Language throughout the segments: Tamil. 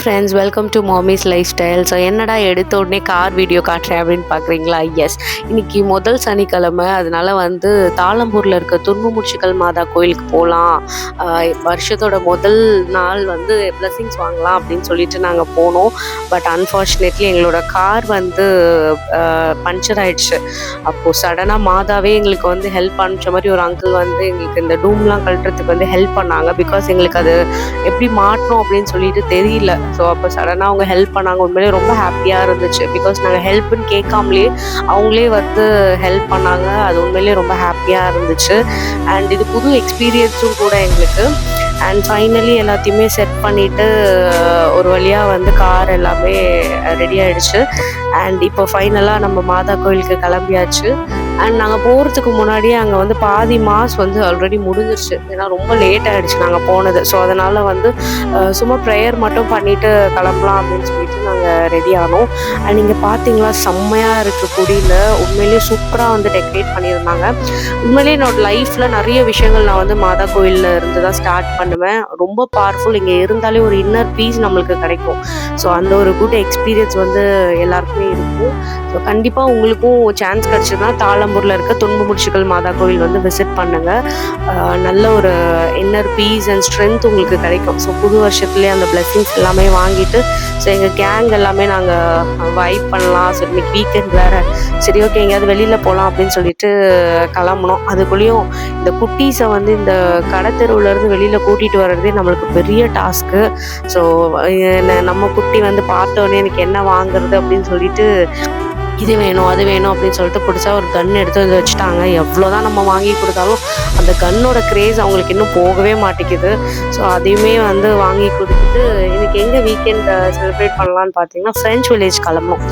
Friends welcome to mommy's lifestyle so என்னடா எடுத்த உடனே கார் வீடியோ காட்டுறேன் அப்படின்னு பார்க்குறீங்களா? எஸ் இன்னைக்கு முதல் சனிக்கிழமை. அதனால வந்து தாளம்பூரில் இருக்க துன்பமுச்சிக்கல் மாதா கோயிலுக்கு போகலாம் வருஷத்தோட முதல் நாள் வந்து பிளஸ்ஸிங்ஸ் வாங்கலாம் அப்படின்னு சொல்லிட்டு நாங்கள் போனோம். பட் அன்ஃபார்ச்சுனேட்லி எங்களோட கார் வந்து பஞ்சர் ஆயிடுச்சு. அப்போது சடனாக மாதாவே எங்களுக்கு வந்து ஹெல்ப் பண்ணுற மாதிரி ஒரு அங்கிள் வந்து எங்களுக்கு இந்த டூம்லாம் கழட்டுறதுக்கு வந்து ஹெல்ப் பண்ணாங்க. பிகாஸ் எங்களுக்கு அது எப்படி மாட்டணும் அப்படின்னு சொல்லிட்டு தெரியல. ஸோ அப்போ சடனாக அவங்க ஹெல்ப் பண்ணாங்க. உண்மையிலே ரொம்ப ஹாப்பியாக இருந்துச்சு. பிகாஸ் நாங்கள் ஹெல்ப்னு கேட்காமலே அவங்களே வந்து ஹெல்ப் பண்ணாங்க. அது உண்மையிலேயே ரொம்ப ஹாப்பியாக இருந்துச்சு. அண்ட் இது புது எக்ஸ்பீரியன்ஸும் கூட எங்களுக்கு. அண்ட் ஃபைனலி எல்லாத்தையுமே செட் பண்ணிவிட்டு ஒரு வழியாக வந்து கார் எல்லாமே ரெடி ஆகிடுச்சு அண்ட் இப்போ ஃபைனலாக நம்ம மாதா கோயிலுக்கு கிளம்பியாச்சு. அண்ட் நாங்கள் போகிறதுக்கு முன்னாடியே அங்கே வந்து பாதி மாஸ் வந்து ஆல்ரெடி முடிஞ்சிருச்சு. ஏன்னா ரொம்ப லேட் ஆகிடுச்சு நாங்கள் போனது. ஸோ அதனால் வந்து சும்மா ப்ரேயர் மட்டும் பண்ணிவிட்டு கிளம்பலாம் அப்படின்னு சொல்லிட்டு நாங்கள் ரெடி ஆனோம். அண்ட் இங்கே பார்த்தீங்களா செம்மையாக இருக்குது குடியில். உண்மையிலேயே சூப்பராக வந்து டெக்கரேட் பண்ணியிருந்தாங்க. உண்மையிலேயே என்னோட லைஃப்பில் நிறைய விஷயங்கள் நான் வந்து மாதா கோயிலில் இருந்து தான் ஸ்டார்ட் பண்ணுவேன். ரொம்ப பவர்ஃபுல் இங்கே இருந்தாலே ஒரு இன்னர் பீஸ் நம்மளுக்கு கிடைக்கும். ஸோ அந்த ஒரு குட் எக்ஸ்பீரியன்ஸ் வந்து எல்லாருக்குமே இருக்கும். ஸோ கண்டிப்பாக உங்களுக்கும் சான்ஸ் கிடச்சதுன்னா தாளம்பூரில் இருக்க துன்பு முடிச்சுக்கள் மாதா கோவில் வந்து விசிட் பண்ணுங்கள் நல்ல ஒரு இன்னர் பீஸ் அண்ட் ஸ்ட்ரென்த் உங்களுக்கு கிடைக்கும். ஸோ புது வருஷத்துலேயே அந்த blessings எல்லாமே வாங்கிட்டு ஸோ எங்கள் கேங் எல்லாமே நாங்கள் வைப் பண்ணலாம். ஸோ இன்னைக்கு வீக்கெண்ட் வேறு. சரி ஓகே எங்கேயாவது வெளியில் போகலாம் அப்படின்னு சொல்லிட்டு கிளம்புனோம். அதுக்குள்ளேயும் இந்த குட்டீஸை வந்து இந்த கடத்தெருவுலேருந்து வெளியில் கூட்டிகிட்டு வர்றதே நம்மளுக்கு பெரிய டாஸ்க்கு ஸோ நம்ம குட்டி வந்து பார்த்தோன்னே எனக்கு என்ன வாங்குறது அப்படின்னு சொல்லிட்டு இது வேணும் அது வேணும் அப்படின்னு சொல்லிட்டு பிடிச்சா ஒரு கன் எடுத்து வந்து வச்சுட்டாங்க. எவ்வளோ தான் நம்ம வாங்கி கொடுத்தாலும் அந்த கன்னோட க்ரேஸ் அவங்களுக்கு இன்னும் போகவே மாட்டேங்குது. ஸோ அதையுமே வந்து வாங்கி கொடுத்துட்டு இன்னைக்கு எங்கே வீக்கெண்ட் செலிப்ரேட் பண்ணலான்னு பார்த்தீங்கன்னா ஃப்ரெஞ்ச் வில்லேஜ் கிளம்பணும்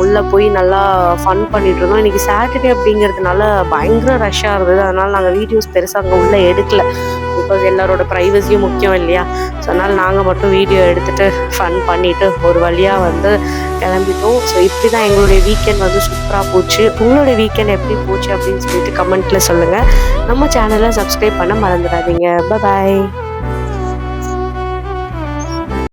உள்ளே போய் நல்லா ஃபன் பண்ணிட்டு இருந்தோம். இன்றைக்கி சாட்டர்டே அப்படிங்கிறதுனால பயங்கர ரஷ்ஷாக இருந்தது. அதனால் நாங்கள் வீடியோஸ் பெருசாக அங்கே உள்ளே எடுக்கல. பிகாஸ் எல்லாரோட ப்ரைவசியும் முக்கியம் இல்லையா? ஸோ அதனால் நாங்கள் மட்டும் வீடியோ எடுத்துகிட்டு ஃபன் பண்ணிவிட்டு ஒரு வழியாக வந்து கிளம்பிட்டோம். ஸோ இப்படி தான் எங்களுடைய வீக்கெண்ட் வந்து சூப்பராக போச்சு. உங்களுடைய வீக்கெண்ட் எப்படி போச்சு அப்படின்னு சொல்லிட்டு கமெண்ட்டில் சொல்லுங்கள் நம்ம சேனலை சப்ஸ்கிரைப் பண்ண மறந்துடாதீங்க. பாய்